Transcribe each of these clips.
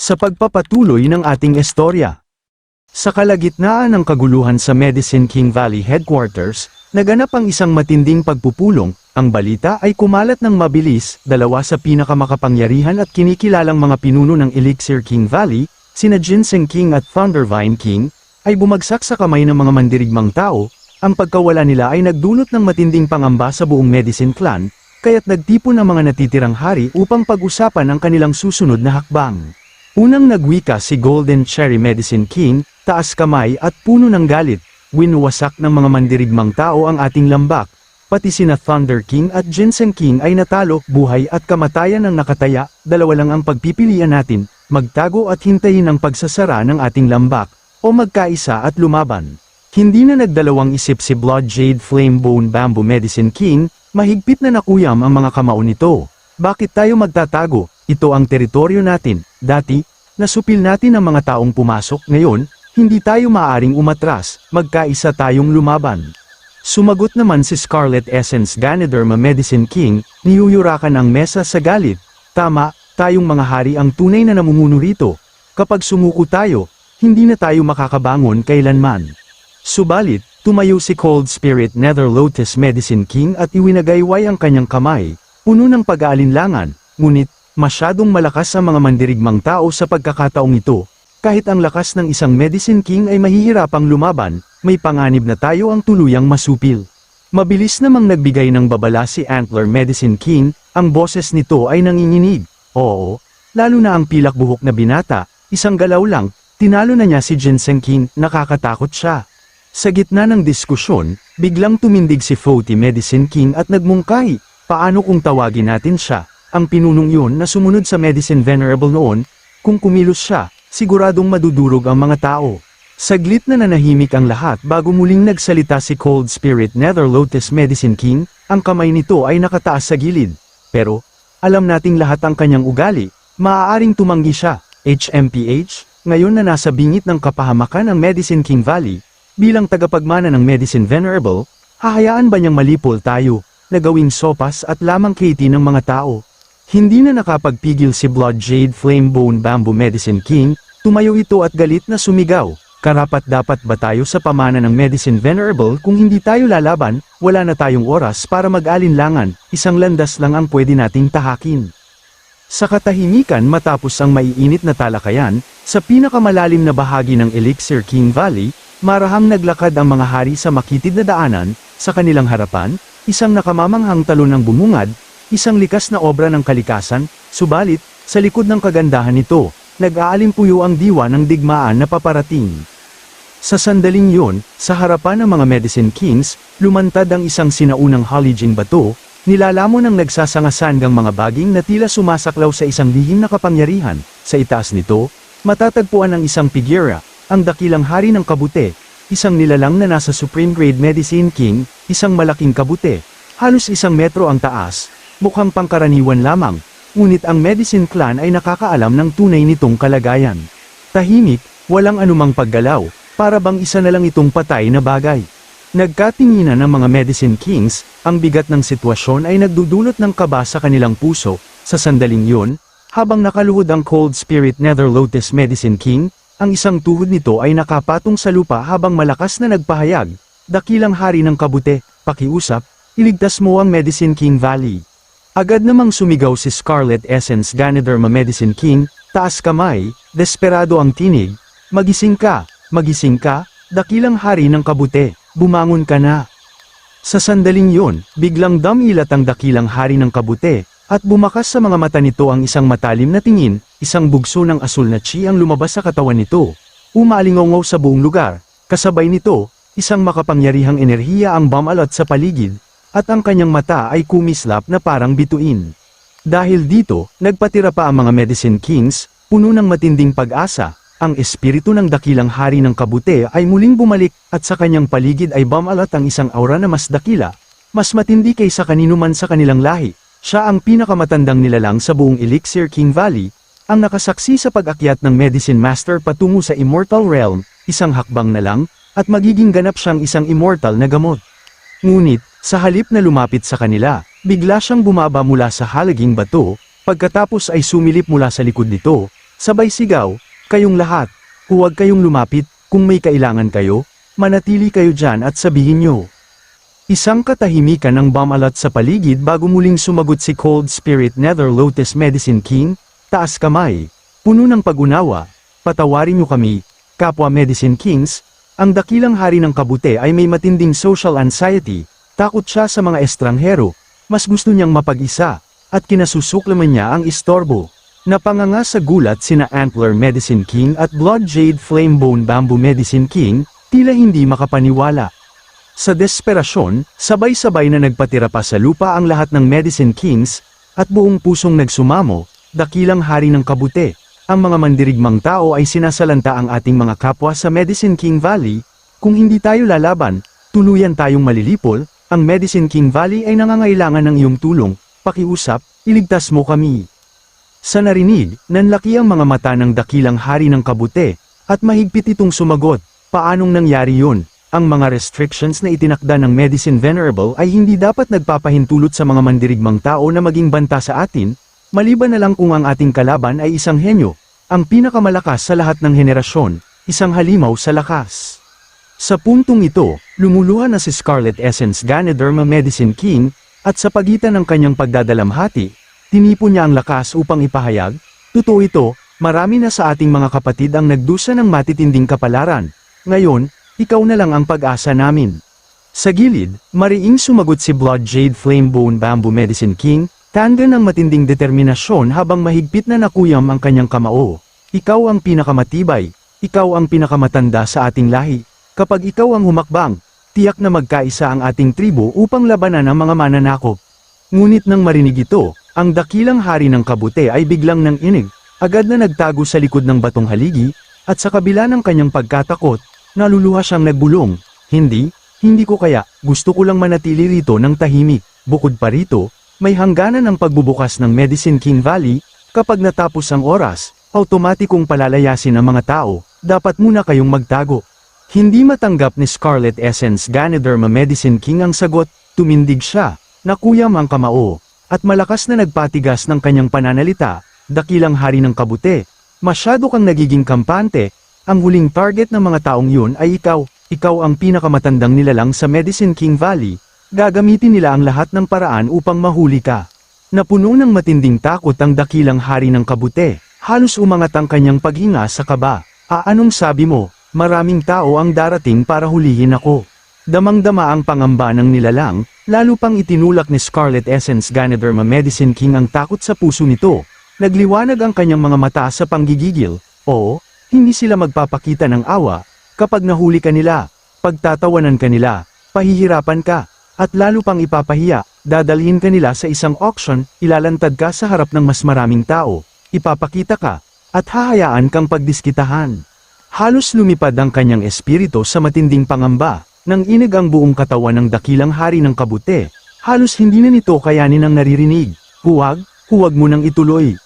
sa pagpapatuloy ng ating istorya. Sa kalagitnaan ng kaguluhan sa Medicine King Valley Headquarters, naganap ang isang matinding pagpupulong, ang balita ay kumalat ng mabilis, dalawa sa pinakamakapangyarihan at kinikilalang mga pinuno ng Elixir King Valley, sina Ginseng King at Thundervine King, ay bumagsak sa kamay ng mga mandirigmang tao, ang pagkawala nila ay nagdulot ng matinding pangamba sa buong Medicine Clan, kaya't nagtipon ang mga natitirang hari upang pag-usapan ang kanilang susunod na hakbang. Unang nagwika si Golden Cherry Medicine King, taas kamay at puno ng galit, winuwasak ng mga mandirigmang tao ang ating lambak, pati sina Thunder King at Ginseng King ay natalo, buhay at kamatayan ang nakataya, dalawa lang ang pagpipilian natin, magtago at hintayin ang pagsasara ng ating lambak, o magkaisa at lumaban. Hindi na nagdalawang isip si Blood Jade Flame Bone Bamboo Medicine King, mahigpit na nakuyam ang mga kamao nito. Bakit tayo magtatago? Ito ang teritoryo natin. Dati, nasupil natin ang mga taong pumasok. Ngayon, hindi tayo maaring umatras, magkaisa tayong lumaban. Sumagot naman si Scarlet Essence Ganoderma Medicine King, niyuyurakan ang mesa sa galit. Tama, tayong mga hari ang tunay na namumuno rito. Kapag sumuko tayo, hindi na tayo makakabangon kailanman. Subalit, tumayo si Cold Spirit Nether Lotus Medicine King at iwinagayway ang kanyang kamay, puno ng pag-aalinlangan, ngunit, masyadong malakas ang mga mandirigmang tao sa pagkakataong ito, kahit ang lakas ng isang Medicine King ay mahihirapang lumaban, may panganib na tayo ang tuluyang masupil. Mabilis namang nagbigay ng babala si Antler Medicine King, ang boses nito ay nanginginig. Oo, lalo na ang pilak buhok na binata, isang galaw lang, tinalo na niya si Ginseng King, nakakatakot siya. Sa gitna ng diskusyon, biglang tumindig si Foti Medicine King at nagmungkahi, paano kung tawagin natin siya, ang pinunong yun na sumunod sa Medicine Venerable noon, kung kumilos siya, siguradong madudurog ang mga tao. Saglit na nanahimik ang lahat bago muling nagsalita si Cold Spirit Nether Lotus Medicine King, ang kamay nito ay nakataas sa gilid. Pero, alam nating lahat ang kanyang ugali, maaaring tumanggi siya, HMPH, ngayon na nasa bingit ng kapahamakan ang Medicine King Valley, bilang tagapagmana ng Medicine Venerable, hahayaan ba niyang malipol tayo, na gawing sopas at lamang kaiti ng mga tao? Hindi na nakapagpigil si Blood Jade Flame Bone Bamboo Medicine King, tumayo ito at galit na sumigaw. Karapat dapat ba tayo sa pamana ng Medicine Venerable kung hindi tayo lalaban, wala na tayong oras para mag-alinlangan, isang landas lang ang pwede nating tahakin. Sa katahimikan matapos ang maiinit na talakayan, sa pinakamalalim na bahagi ng Elixir King Valley, marahang naglakad ang mga hari sa makitid na daanan, sa kanilang harapan, isang nakamamanghang talon ng bumungad, isang likas na obra ng kalikasan, subalit, sa likod ng kagandahan nito, nag-aalimpuyo ang diwa ng digmaan na paparating. Sa sandaling yun, sa harapan ng mga Medicine Kings, lumantad ang isang sinaunang halijing bato, nilalamon ng nagsasangasanggang mga baging na tila sumasaklaw sa isang lihim na kapangyarihan, sa itaas nito, matatagpuan ang isang figura, ang dakilang hari ng kabute, isang nilalang na nasa Supreme Grade Medicine King, isang malaking kabute, halos isang metro ang taas, mukhang pangkaraniwan lamang, ngunit ang Medicine Clan ay nakakaalam ng tunay nitong kalagayan. Tahimik, walang anumang paggalaw, para bang isa na lang itong patay na bagay. Nagkatinginan ng mga Medicine Kings, ang bigat ng sitwasyon ay nagdudulot ng kaba sa kanilang puso, sa sandaling yun, habang nakaluhod ang Cold Spirit Nether Lotus Medicine King, ang isang tuhod nito ay nakapatong sa lupa habang malakas na nagpahayag, dakilang hari ng kabute, pakiusap, iligtas mo ang Medicine King Valley. Agad namang sumigaw si Scarlet Essence Ganoderma Medicine King, taas kamay, desperado ang tinig, magising ka, magising ka, dakilang hari ng kabute, bumangon ka na. Sa sandaling yun, biglang damilat ang dakilang hari ng kabute, at bumakas sa mga mata nito ang isang matalim na tingin, isang bugso ng asul na chi ang lumabas sa katawan nito. Umalingongaw sa buong lugar, kasabay nito, isang makapangyarihang enerhiya ang bumalat sa paligid, at ang kanyang mata ay kumislap na parang bituin. Dahil dito, nagpatira pa ang mga Medicine Kings, puno ng matinding pag-asa, ang espiritu ng dakilang hari ng kabute ay muling bumalik, at sa kanyang paligid ay bumalat ang isang aura na mas dakila, mas matindi kaysa kanino man sa kanilang lahi. Siya ang pinakamatandang nilalang sa buong Elixir King Valley, ang nakasaksi sa pag-akyat ng Medicine Master patungo sa Immortal Realm, isang hakbang na lang, at magiging ganap siyang isang immortal na gamot. Ngunit, sa halip na lumapit sa kanila, bigla siyang bumaba mula sa halaging bato, pagkatapos ay sumilip mula sa likod nito, Sabay sigaw, kayong lahat, huwag kayong lumapit, kung may kailangan kayo, manatili kayo dyan at sabihin nyo. Isang katahimikan ang bumalat sa paligid bago muling sumagot si Cold Spirit Nether Lotus Medicine King, taas kamay, puno ng pag-unawa, patawarin niyo kami, kapwa Medicine Kings, ang dakilang hari ng kabute ay may matinding social anxiety, takot siya sa mga estranghero, mas gusto niyang mapag-isa, at kinasusuklaman niya ang istorbo. Napanganga sa gulat sina Antler Medicine King at Blood Jade Flamebone Bamboo Medicine King, tila hindi makapaniwala. Sa desperasyon, sabay-sabay na nagpatira pa sa lupa ang lahat ng Medicine Kings, at buong pusong nagsumamo, dakilang hari ng kabute. Ang mga mandirigmang tao ay sinasalanta ang ating mga kapwa sa Medicine King Valley, kung hindi tayo lalaban, tuluyan tayong malilipol, ang Medicine King Valley ay nangangailangan ng iyong tulong, pakiusap, iligtas mo kami. Sa narinig, nanlaki ang mga mata ng dakilang hari ng kabute, at mahigpit itong sumagot, paanong nangyari yun? Ang mga restrictions na itinakda ng Medicine Venerable ay hindi dapat nagpapahintulot sa mga mandirigmang tao na maging banta sa atin, maliban na lang kung ang ating kalaban ay isang henyo, ang pinakamalakas sa lahat ng henerasyon, isang halimaw sa lakas. Sa puntong ito, lumuluhan na si Scarlet Essence Ganoderma Medicine King, at sa pagitan ng kanyang pagdadalamhati, tinipon niya ang lakas upang ipahayag, Totoo ito, marami na sa ating mga kapatid ang nagdusa ng matitinding kapalaran. Ngayon, ikaw na lang ang pag-asa namin. Sa gilid, mariing sumagot si Blood Jade Flamebone Bamboo Medicine King, tanda ng matinding determinasyon habang mahigpit na nakuyam ang kanyang kamao. Ikaw ang pinakamatibay, ikaw ang pinakamatanda sa ating lahi. Kapag ikaw ang humakbang, tiyak na magkaisa ang ating tribo upang labanan ang mga mananakop. Ngunit nang marinig ito, ang dakilang hari ng kabute ay biglang nang inig, agad na nagtago sa likod ng batong haligi, at sa kabila ng kanyang pagkatakot, naluluha siyang nagbulong, hindi, hindi ko kaya, gusto ko lang manatili rito ng tahimik, bukod pa rito, may hangganan ang pagbubukas ng Medicine King Valley, kapag natapos ang oras, automatikong palalayasin ang mga tao, dapat muna kayong magtago. Hindi matanggap ni Scarlet Essence Ganoderma Medicine King ang sagot, tumindig siya, nakuyam ang kamao, at malakas na nagpatigas ng kanyang pananalita, dakilang hari ng kabute. Masyado kang nagiging kampante, ang huling target ng mga taong yun ay ikaw, ikaw ang pinakamatandang nilalang sa Medicine King Valley, gagamitin nila ang lahat ng paraan upang mahuli ka. Napuno ng matinding takot ang dakilang hari ng kabute, halos umangat ang kanyang paghinga sa kaba. Ah anong sabi mo, maraming tao ang darating para hulihin ako. Damang-dama ang pangamba ng nilalang, lalo pang itinulak ni Scarlet Essence Ganoderma Medicine King ang takot sa puso nito. Nagliwanag ang kanyang mga mata sa panggigigil, oo, hindi sila magpapakita ng awa, kapag nahuli ka nila, pagtatawanan ka nila, pahihirapan ka, at lalo pang ipapahiya, dadalhin ka nila sa isang auction, ilalantad ka sa harap ng mas maraming tao, ipapakita ka, at hahayaan kang pagdiskitahan. Halos lumipad ang kanyang espiritu sa matinding pangamba, nang inig ang buong katawan ng dakilang hari ng kabute, halos hindi na nito kayanin ang naririnig, huwag, huwag mo nang ituloy.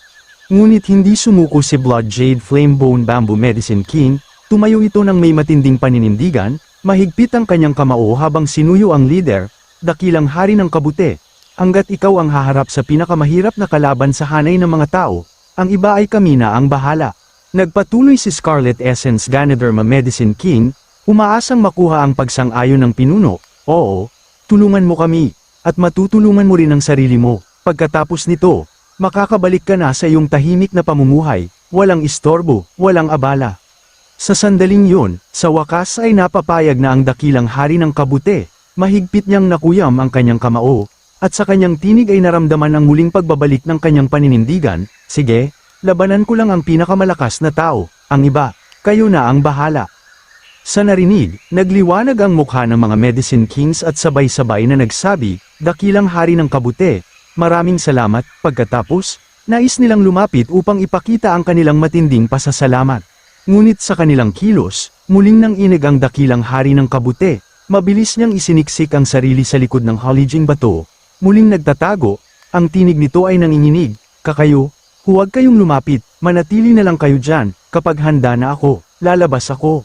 Ngunit hindi sumuko si Blood Jade Flamebone Bamboo Medicine King, tumayo ito ng may matinding paninindigan, mahigpit ang kanyang kamao habang sinuyo ang leader, dakilang hari ng kabute. Hanggat ikaw ang haharap sa pinakamahirap na kalaban sa hanay ng mga tao, ang iba ay kami na ang bahala. Nagpatuloy si Scarlet Essence Ganoderma Medicine King, umaasang makuha ang pagsang-ayon ng pinuno, oo, tulungan mo kami, at matutulungan mo rin ang sarili mo. Pagkatapos nito, makakabalik ka na sa iyong tahimik na pamumuhay, walang istorbo, walang abala. Sa sandaling yun, sa wakas ay napapayag na ang dakilang hari ng kabute, mahigpit niyang nakuyam ang kanyang kamao, at sa kanyang tinig ay naramdaman ang muling pagbabalik ng kanyang paninindigan, sige, labanan ko lang ang pinakamalakas na tao, ang iba, kayo na ang bahala. Sa narinig, nagliwanag ang mukha ng mga Medicine Kings at sabay-sabay na nagsabi, dakilang hari ng kabute, maraming salamat, pagkatapos, nais nilang lumapit upang ipakita ang kanilang matinding pasasalamat. Ngunit sa kanilang kilos, muling nang inig ang dakilang hari ng kabute, mabilis niyang isiniksik ang sarili sa likod ng halijing bato, muling nagtatago, ang tinig nito ay nanginginig, kakayo, huwag kayong lumapit, manatili na lang kayo dyan, kapag handa na ako, lalabas ako.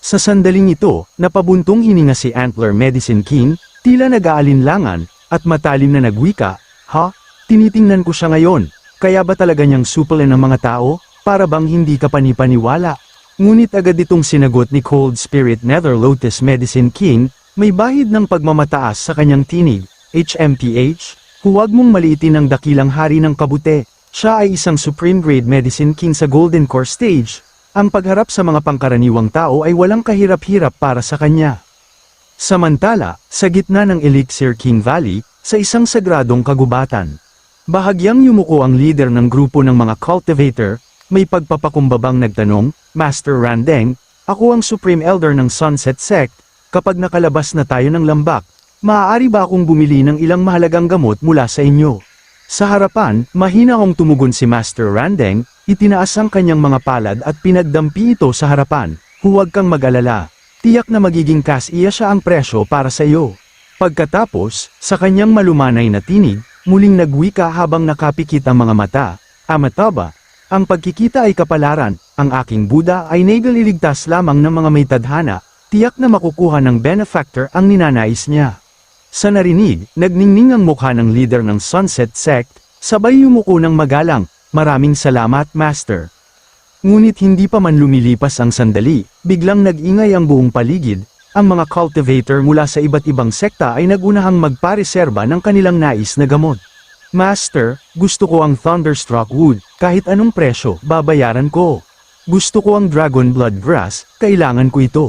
Sa sandaling ito, napabuntong hininga si Antler Medicine King, tila nag-aalinlangan, at matalim na nagwika, ha? Tinitingnan ko siya ngayon, kaya ba talaga niyang supple ng mga tao? para bang hindi ka panipaniwala. Ngunit agad itong sinagot ni Cold Spirit Nether Lotus Medicine King, may bahid ng pagmamataas sa kanyang tinig, HMPH, huwag mong maliitin ang dakilang hari ng kabute, siya ay isang Supreme Grade Medicine King sa Golden Core Stage, ang pagharap sa mga pangkaraniwang tao ay walang kahirap-hirap para sa kanya. Samantala, sa gitna ng Elixir King Valley, sa isang sagradong kagubatan, bahagyang yumuko ang leader ng grupo ng mga cultivator, may pagpapakumbabang nagtanong, Master Randeng, ako ang Supreme Elder ng Sunset Sect, kapag nakalabas na tayo ng lambak, maaari ba akong bumili ng ilang mahalagang gamot mula sa inyo? Sa harapan, mahina akong tumugon si Master Randeng, itinaas ang kanyang mga palad at pinagdampi ito sa harapan, huwag kang mag-alala, tiyak na magiging kas-iya siya ang presyo para sa iyo. Pagkatapos, sa kanyang malumanay na tinig, muling nagwika habang nakapikit ang mga mata, Amataba, ang pagkikita ay kapalaran, ang aking Buddha ay nagaliligtas lamang ng mga may tadhana, tiyak na makukuha ng benefactor ang ninanais niya. Sa narinig, nagningning ang mukha ng leader ng Sunset Sect, sabay yumuko ng magalang, maraming salamat Master. Ngunit hindi pa man lumilipas ang sandali, biglang nag-ingay ang buong paligid, ang mga cultivator mula sa iba't ibang sekta ay nagunahang magpareserba ng kanilang nais na gamot. Master, gusto ko ang Thunderstruck Wood, kahit anong presyo, babayaran ko. Gusto ko ang Dragon Blood Grass, kailangan ko ito.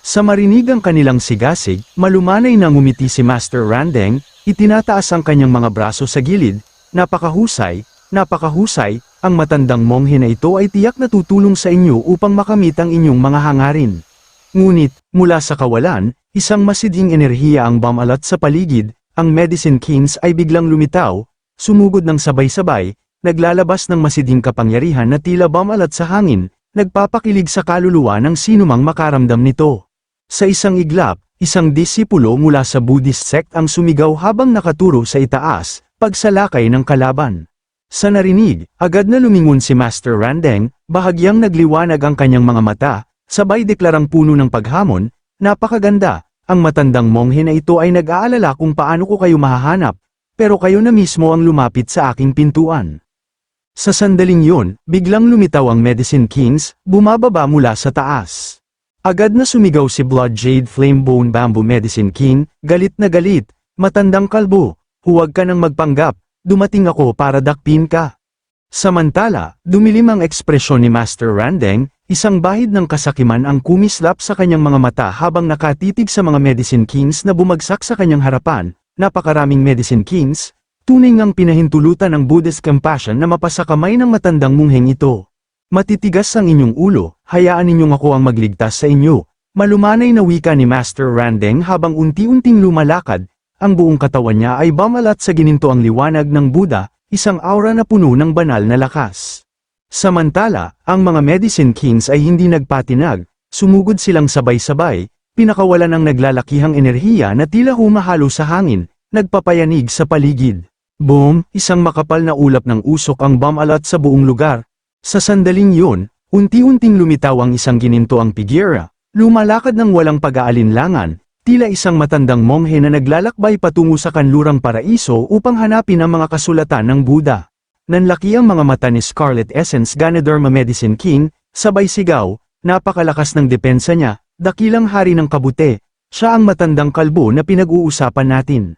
Sa marinig ang kanilang sigasig, malumanay na ngumiti si Master Randeng, itinataas ang kanyang mga braso sa gilid, napakahusay, napakahusay, ang matandang monghe na ito ay tiyak na tutulong sa inyo upang makamit ang inyong mga hangarin. Ngunit, mula sa kawalan, isang masidhing enerhiya ang bumalat sa paligid, ang Medicine Kings ay biglang lumitaw, sumugod ng sabay-sabay, naglalabas ng masidhing kapangyarihan na tila bumalat sa hangin, nagpapakilig sa kaluluwa ng sinumang makaramdam nito. Sa isang iglap, isang disipulo mula sa Buddhist sect ang sumigaw habang nakaturo sa itaas, pagsalakay ng kalaban. Sa narinig, agad na lumingon si Master Randeng, bahagyang nagliwanag ang kanyang mga mata, sabay deklarang puno ng paghamon, napakaganda, ang matandang monghe na ito ay nag-aalala kung paano ko kayo mahahanap, pero kayo na mismo ang lumapit sa aking pintuan. Sa sandaling yun, biglang lumitaw ang Medicine Kings, bumababa mula sa taas. Agad na sumigaw si Blood Jade Flamebone Bamboo Medicine King, galit na galit, matandang kalbo, huwag ka nang magpanggap, dumating ako para dakpin ka. Samantala, dumilim ang ekspresyon ni Master Randeng, isang bahid ng kasakiman ang kumislap sa kanyang mga mata habang nakatitig sa mga Medicine Kings na bumagsak sa kanyang harapan, napakaraming Medicine Kings, tunay ngang pinahintulutan ng Buddhist compassion na mapasakamay ng matandang mungheng ito. Matitigas ang inyong ulo, hayaan ninyong ako ang magligtas sa inyo. Malumanay na wika ni Master Randeng habang unti-unting lumalakad, ang buong katawan niya ay bamalat sa gininto ang liwanag ng Buddha, isang aura na puno ng banal na lakas. Samantala, ang mga Medicine Kings ay hindi nagpatinag, sumugod silang sabay-sabay, pinakawalan ng naglalakihang enerhiya na tila humahalo sa hangin, nagpapayanig sa paligid. Boom, isang makapal na ulap ng usok ang bamalat sa buong lugar. Sa sandaling yun, unti-unting lumitaw ang isang gininto ang pigira, lumalakad ng walang pag-aalinlangan, tila isang matandang monghe na naglalakbay patungo sa kanlurang paraiso upang hanapin ang mga kasulatan ng Buddha. Nanlaki ang mga mata ni Scarlet Essence Ganoderma Medicine King, sabay sigaw, napakalakas ng depensa niya, dakilang hari ng kabute, siya ang matandang kalbo na pinag-uusapan natin.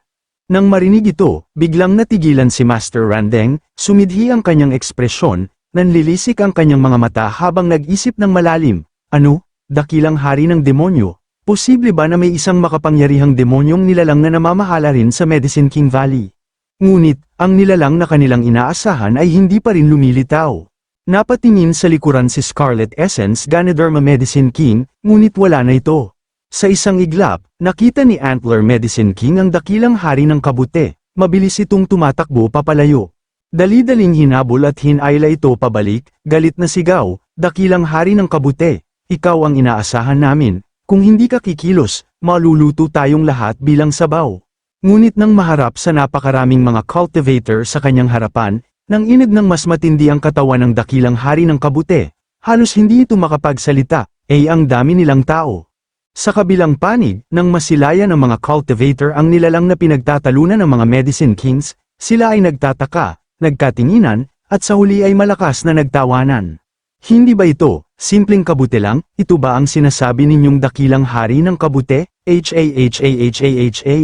Nang marinig ito, biglang natigilan si Master Randeng, sumidhi ang kanyang ekspresyon, nanlilisik ang kanyang mga mata habang nag-isip ng malalim, ano, dakilang hari ng demonyo, posible ba na may isang makapangyarihang demonyong nilalang na namamahala rin sa Medicine King Valley? Ngunit, ang nilalang na kanilang inaasahan ay hindi pa rin lumilitaw. Napatingin sa likuran si Scarlet Essence Ganoderma Medicine King, ngunit wala na ito. Sa isang iglap, nakita ni Antler Medicine King ang dakilang hari ng kabute, mabilis itong tumatakbo papalayo. Dali-daling hinabol at hinayla ito pabalik, galit na sigaw, dakilang hari ng kabute, ikaw ang inaasahan namin, kung hindi ka kikilos, maluluto tayong lahat bilang sabaw. Ngunit nang maharap sa napakaraming mga cultivator sa kanyang harapan, nang inag ng mas matindi ang katawan ng dakilang hari ng kabute, halos hindi ito makapagsalita, ay ang dami nilang tao. Sa kabilang panig, nang masilaya ng mga cultivator ang nilalang na pinagtatalunan ng mga medicine kings, sila ay nagtataka, nagkatinginan, at sa huli ay malakas na nagtawanan. Hindi ba ito, simpleng kabute lang, ito ba ang sinasabi ninyong dakilang hari ng kabute? H-A-H-A-H-A-H-A.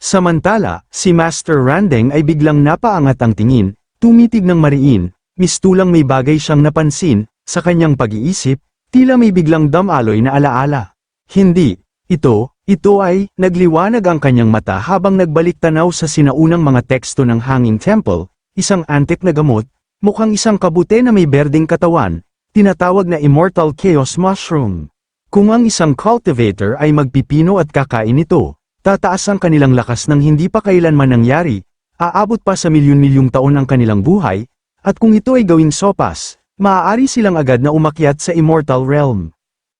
Samantala, si Master Randeng ay biglang napaangat ang tingin, tumitig ng mariin, mistulang may bagay siyang napansin, sa kanyang pag-iisip, tila may biglang damaloy na alaala. Hindi, ito, ito ay, nagliwanag ang kanyang mata habang nagbalik tanaw sa sinaunang mga teksto ng Hanging Temple, isang antik na gamot, mukhang isang kabute na may berdeng katawan, tinatawag na Immortal Chaos Mushroom. Kung ang isang cultivator ay magpipino at kakain ito, tataas ang kanilang lakas ng hindi pa kailanman nangyari, aabot pa sa milyon-milyong taon ang kanilang buhay, at kung ito ay gawing sopas, maaari silang agad na umakyat sa Immortal Realm.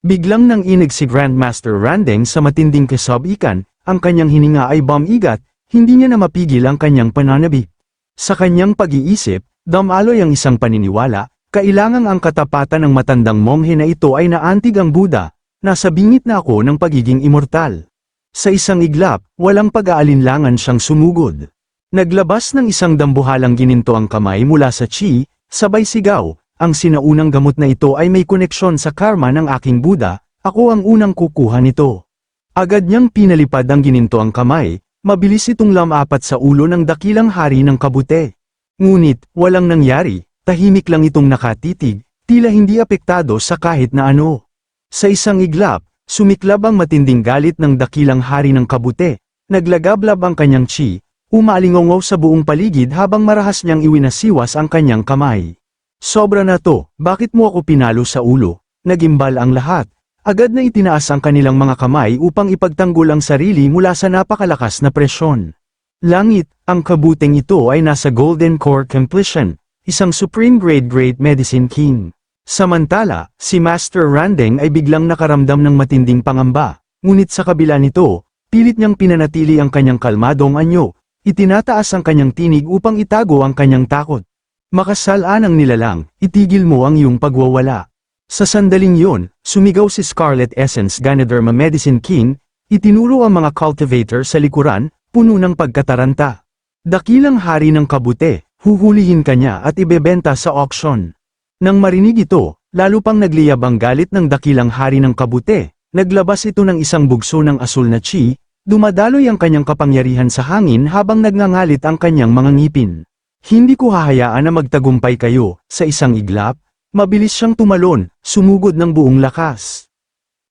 Biglang nang inig si Grandmaster Randeng sa matinding kasabikan, ang kanyang hininga ay bumigat, hindi niya na mapigil ang kanyang pananabik. Sa kanyang pag-iisip, damaloy ang isang paniniwala, kailangang ang katapatan ng matandang monghe na ito ay naantig ang Buddha, nasa bingit na ako ng pagiging immortal. Sa isang iglap, walang pag-aalinlangan siyang sumugod. Naglabas ng isang dambuhalang gininto ang kamay mula sa chi, sabay sigaw, ang sinaunang gamot na ito ay may koneksyon sa karma ng aking Buddha, ako ang unang kukuha nito. Agad niyang pinalipad ang gininto ang kamay, mabilis itong lamapat sa ulo ng dakilang hari ng kabute. Ngunit, walang nangyari, tahimik lang itong nakatitig, tila hindi apektado sa kahit na ano. Sa isang iglap, sumiklab ang matinding galit ng dakilang hari ng kabute, naglagablab ang kanyang chi, umalingongaw sa buong paligid habang marahas niyang iwinasiwas ang kanyang kamay. Sobra na to, bakit mo ako pinalo sa ulo? Nagimbal ang lahat. Agad na itinaas ang kanilang mga kamay upang ipagtanggol ang sarili mula sa napakalakas na presyon. Langit, ang kabuteng ito ay nasa Golden Core Completion, isang supreme grade great medicine king. Samantala, si Master Randeng ay biglang nakaramdam ng matinding pangamba, ngunit sa kabila nito, pilit niyang pinanatili ang kanyang kalmadong anyo, itinataas ang kanyang tinig upang itago ang kanyang takot. Makasalaan ang nilalang, itigil mo ang iyong pagwawala. Sa sandaling yon, sumigaw si Scarlet Essence Ganoderma Medicine King, itinuro ang mga cultivator sa likuran, puno ng pagkataranta. Dakilang hari ng kabute, huhulihin kanya at ibebenta sa auction. Nang marinig ito, lalo pang nagliyab ang galit ng dakilang hari ng kabute, naglabas ito ng isang bugso ng asul na chi, dumadaloy ang kanyang kapangyarihan sa hangin habang nagngangalit ang kanyang mga ngipin. Hindi ko hahayaan na magtagumpay kayo, sa isang iglap, mabilis siyang tumalon, sumugod ng buong lakas.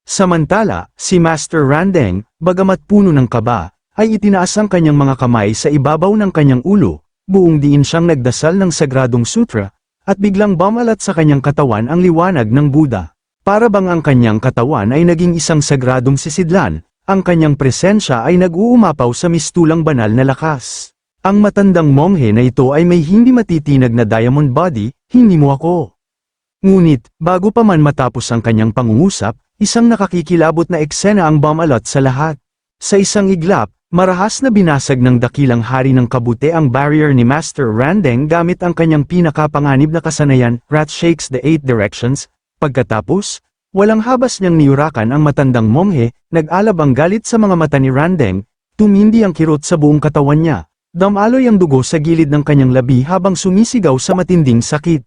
Samantala, si Master Randeng, bagamat puno ng kaba, ay itinaas ang kanyang mga kamay sa ibabaw ng kanyang ulo, buong diin siyang nagdasal ng sagradong sutra, at biglang bumalat sa kanyang katawan ang liwanag ng Buddha. Para bang ang kanyang katawan ay naging isang sagradong sisidlan, ang kanyang presensya ay nag-uumapaw sa mistulang banal na lakas. Ang matandang monghe na ito ay may hindi matitinag na diamond body, hindi mo ako. Ngunit, bago pa man matapos ang kanyang pangungusap, isang nakakikilabot na eksena ang bumalat sa lahat. Sa isang iglap, marahas na binasag ng dakilang hari ng kabute ang barrier ni Master Randeng gamit ang kanyang pinakapanganib na kasanayan, Rat Shakes the Eight Directions. Pagkatapos, walang habas niyang niyurakan ang matandang monghe, nag-alab ang galit sa mga mata ni Randeng, tumindi ang kirot sa buong katawan niya. Damaloy ang dugo sa gilid ng kanyang labi habang sumisigaw sa matinding sakit.